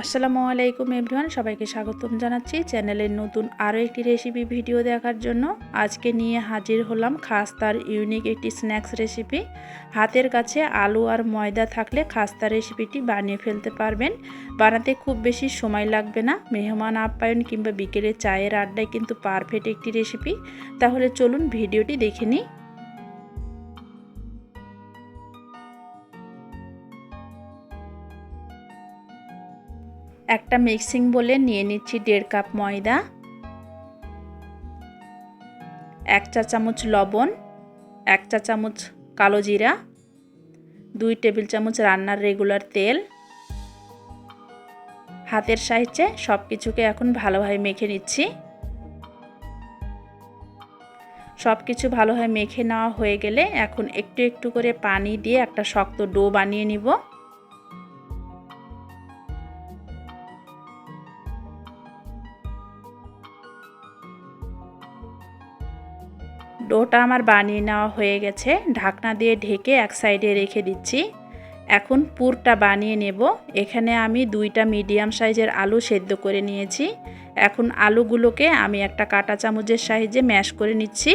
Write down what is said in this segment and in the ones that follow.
আসসালামু আলাইকুম এভরিওয়ান, সবাইকে স্বাগতম জানাচ্ছি চ্যানেলের নতুন আরও একটি রেসিপি ভিডিও দেখার জন্য। আজকে নিয়ে হাজির হলাম খাস্তার ইউনিক একটি স্ন্যাক্স রেসিপি হাতের কাছে আলু আর ময়দা থাকলে খাস্তা রেসিপিটি বানিয়ে ফেলতে পারবেন। বানাতে খুব বেশি সময় লাগবে না। মেহমান আপ্যায়ন কিংবা বিকেলে চায়ের আড্ডায় কিন্তু পারফেক্ট একটি রেসিপি তাহলে চলুন ভিডিওটি দেখে নিই। একটা মিক্সিং বলে নিয়ে নিচ্ছি দেড় কাপ ময়দা, এক চা চামচ লবণ, এক চা চামচ কালো জিরা, দুই টেবিল চামচ রান্নার রেগুলার তেল। হাতের সাহায্যে সব কিছুকে এখন ভালোভাবে মেখে নিচ্ছি। সব কিছু ভালোভাবে মেখে নেওয়া হয়ে গেলে এখন একটু একটু করে পানি দিয়ে একটা শক্ত ডো বানিয়ে নিব। ডোটা আমার বানিয়ে নেওয়া হয়ে গেছে। ঢাকনা দিয়ে ঢেকে এক সাইডে রেখে দিচ্ছি। এখন পুরটা বানিয়ে নেব। এখানে আমি দুইটা মিডিয়াম সাইজের আলু সেদ্ধ করে নিয়েছি। এখন আলুগুলোকে আমি একটা কাটা চামচের সাহায্যে ম্যাশ করে নিচ্ছি।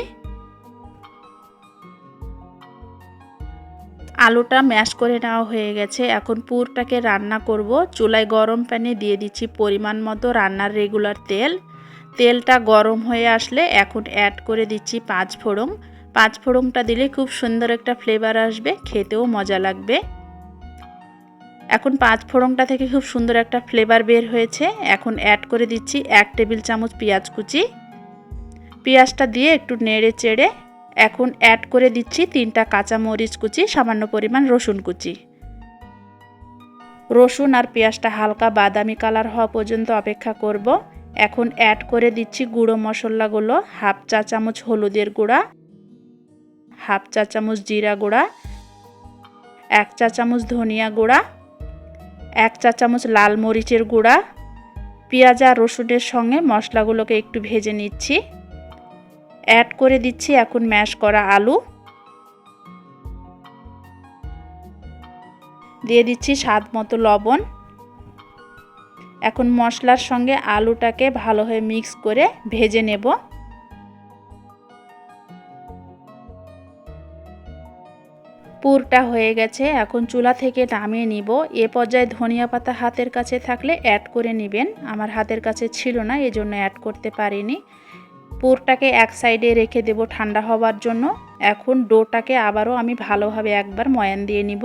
আলুটা ম্যাশ করে নেওয়া হয়ে গেছে। এখন পুরটাকে রান্না করব। চুলায় গরম প্যানে দিয়ে দিচ্ছি পরিমাণ মতো রান্নার রেগুলার তেল। তেলটা গরম হয়ে আসলে এখন অ্যাড করে দিচ্ছি পাঁচ ফোড়ন। পাঁচ ফোড়নটা দিলে খুব সুন্দর একটা ফ্লেভার আসবে, খেতেও মজা লাগবে। এখন পাঁচ ফোড়নটা থেকে খুব সুন্দর একটা ফ্লেভার বের হয়েছে। এখন অ্যাড করে দিচ্ছি এক টেবিল চামচ পেঁয়াজ কুচি। পেঁয়াজটা দিয়ে একটু নেড়ে চেড়ে এখন অ্যাড করে দিচ্ছি তিনটা কাঁচা মরিচ কুচি, সামান্য পরিমাণ রসুন কুচি। রসুন আর পেঁয়াজটা হালকা বাদামি কালার হওয়া পর্যন্ত অপেক্ষা করব। এখন অ্যাড করে দিচ্ছি গুঁড়ো মশলাগুলো হাফ চা চামচ হলুদের গুঁড়া হাফ চা চামচ জিরা গুঁড়া, এক চা চামচ ধনিয়া গুঁড়া, এক চা চামচ লাল মরিচের গুঁড়া, পেঁয়াজ আর রসুনের সঙ্গে মশলাগুলোকে একটু ভেজে নিচ্ছি। অ্যাড করে দিচ্ছি এখন ম্যাশ করা আলু। দিয়ে দিচ্ছি স্বাদ মতো লবণ। এখন মশলার সঙ্গে আলুটাকে ভালোভাবে মিক্স করে ভেজে নেব। পুরটা হয়ে গেছে, এখন চুলা থেকে নামিয়ে নিব। এ পর্যায়ে ধনিয়া পাতা হাতের কাছে থাকলে অ্যাড করে নেবেন। আমার হাতের কাছে ছিল না, এজন্য অ্যাড করতে পারিনি। পুরটাকে এক সাইডে রেখে দেব ঠান্ডা হওয়ার জন্য। এখন ডোটাকে আবারও আমি ভালোভাবে একবার ময়ান দিয়ে নিব।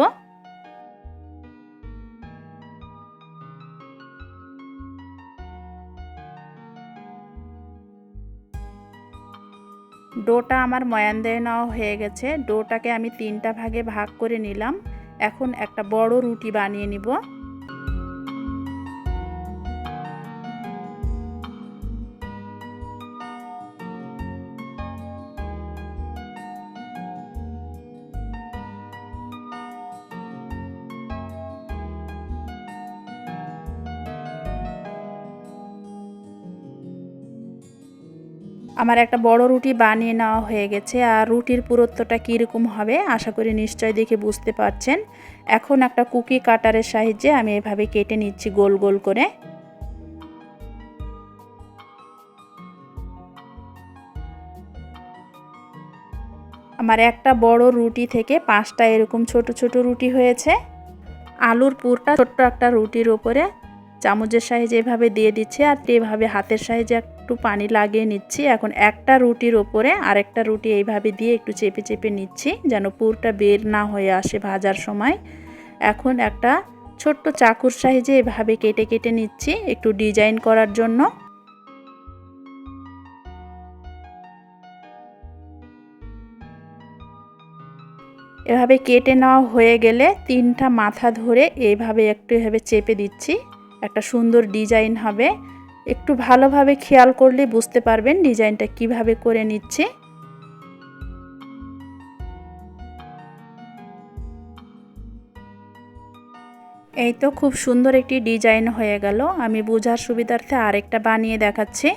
ডোটা আমার ময়ান নেওয়া হয়ে গেছে। ডোটাকে আমি তিনটা ভাগে ভাগ করে নিলাম। এখন একটা বড় রুটি বানিয়ে নিব। আমার একটা বড় রুটি বানিয়ে নেওয়া হয়ে গেছে, আর রুটির পুরুত্বটা কীরকম হবে আশা করি নিশ্চয় দেখে বুঝতে পারছেন। এখন একটা কুকি কাটারের সাহায্যে আমি এভাবে কেটে নিচ্ছি গোল গোল করে। আমার একটা বড় রুটি থেকে পাঁচটা এরকম ছোট ছোট রুটি হয়েছে। আলুর পুরটা ছোট্ট একটা রুটির ওপরে চামচের সাহায্যে এভাবে দিয়ে দিচ্ছে, আর এভাবে হাতের সাহায্যে একটু পানি লাগিয়ে নিচ্ছি। এখন একটা রুটির ওপরে আরেকটা রুটি এইভাবে দিয়ে একটু চেপে চেপে নিচ্ছি যেন পুরটা বের না হয়ে আসে ভাজার সময়। এখন একটা ছোট্ট চাকুর সাহায্যে এভাবে কেটে কেটে নিচ্ছি একটু ডিজাইন করার জন্য। এভাবে কেটে নেওয়া হয়ে গেলে তিনটা মাথা ধরে এইভাবে একটু এভাবে চেপে দিচ্ছি। একটা সুন্দর ডিজাইন হবে। একটু ভালোভাবে খেয়াল করলে বুঝতে পারবেন ডিজাইনটা কীভাবে করে নিচ্ছে। এই তো খুব সুন্দর একটি ডিজাইন হয়ে গেল। আমি বোঝার সুবিধার্থে আরেকটা বানিয়ে দেখাচ্ছি।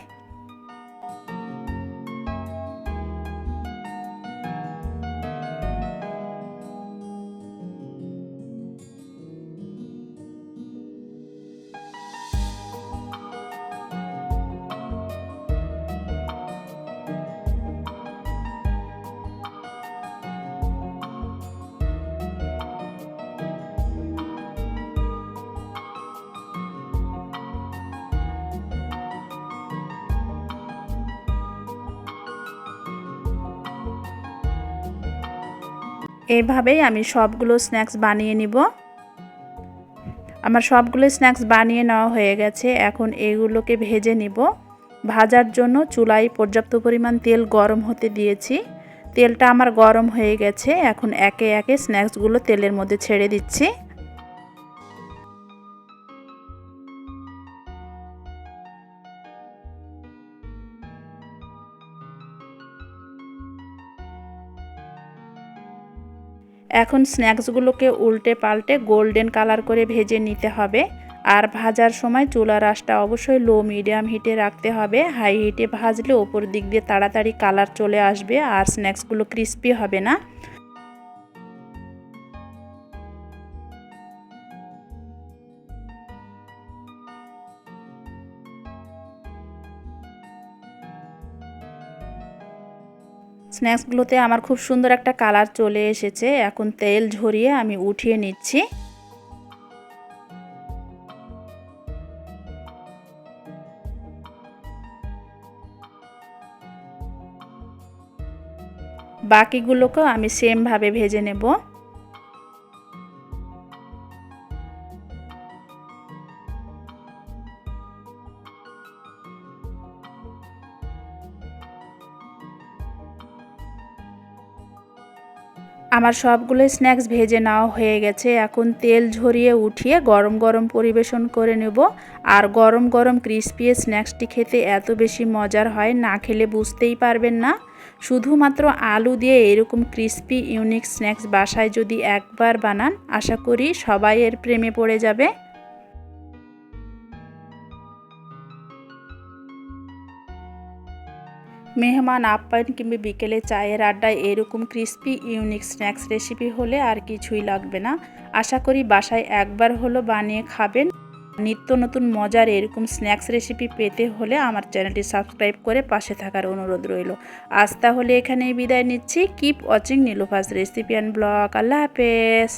এইভাবেই আমি সবগুলো স্ন্যাক্স বানিয়ে নিব। আমার সবগুলো স্ন্যাক্স বানিয়ে নেওয়া হয়ে গেছে। এখন এগুলোকে ভেজে নিব। ভাজার জন্য চুলায় পর্যাপ্ত পরিমাণ তেল গরম হতে দিয়েছি। তেলটা আমার গরম হয়ে গেছে। এখন একে একে স্ন্যাক্সগুলো তেলের মধ্যে ছেড়ে দিচ্ছি। এখন স্ন্যাক্সগুলোকে উল্টে পাল্টে গোল্ডেন কালার করে ভেজে নিতে হবে। আর ভাজার সময় চুলা রাসটা অবশ্যই লো মিডিয়াম হিটে রাখতে হবে। হাই হিটে ভাজলে ওপর দিক দিয়ে তাড়াতাড়ি কালার চলে আসবে আর স্ন্যাক্সগুলো ক্রিস্পি হবে না। স্ন্যাক্সগুলোতে আমার খুব সুন্দর একটা কালার চলে এসেছে। এখন তেল ঝরিয়ে আমি উঠিয়ে নিচ্ছি। বাকিগুলোকেও আমি সেমভাবে ভেজে নেব। আমার সবগুলো স্ন্যাক্স ভেজে নেওয়া হয়ে গেছে। এখন তেল ঝরিয়ে উঠিয়ে গরম গরম পরিবেশন করে নেব। আর গরম গরম ক্রিস্পি স্ন্যাক্সটি খেতে এত বেশি মজার হয়, না খেলে বুঝতেই পারবেন না। শুধুমাত্র আলু দিয়ে এরকম ক্রিস্পি ইউনিক স্ন্যাক্স বাসায় যদি একবার বানান, আশা করি সবাই এর প্রেমে পড়ে যাবে। মেহমান আপ্যায়ন কিংবা বিকেলে চায়ের আড্ডায় এরকম ক্রিস্পি ইউনিক স্ন্যাক্স রেসিপি হলে আর কিছুই লাগবে না। আশা করি বাসায় একবার হলো বানিয়ে খাবেন। নিত্য নতুন মজার এরকম স্ন্যাক্স রেসিপি পেতে হলে আমার চ্যানেলটি সাবস্ক্রাইব করে পাশে থাকার অনুরোধ রইল। আজ তাহলে এখানেই বিদায় নিচ্ছি। Keep watching Nilufa's recipe and blog আল্লাহ হাফেজ।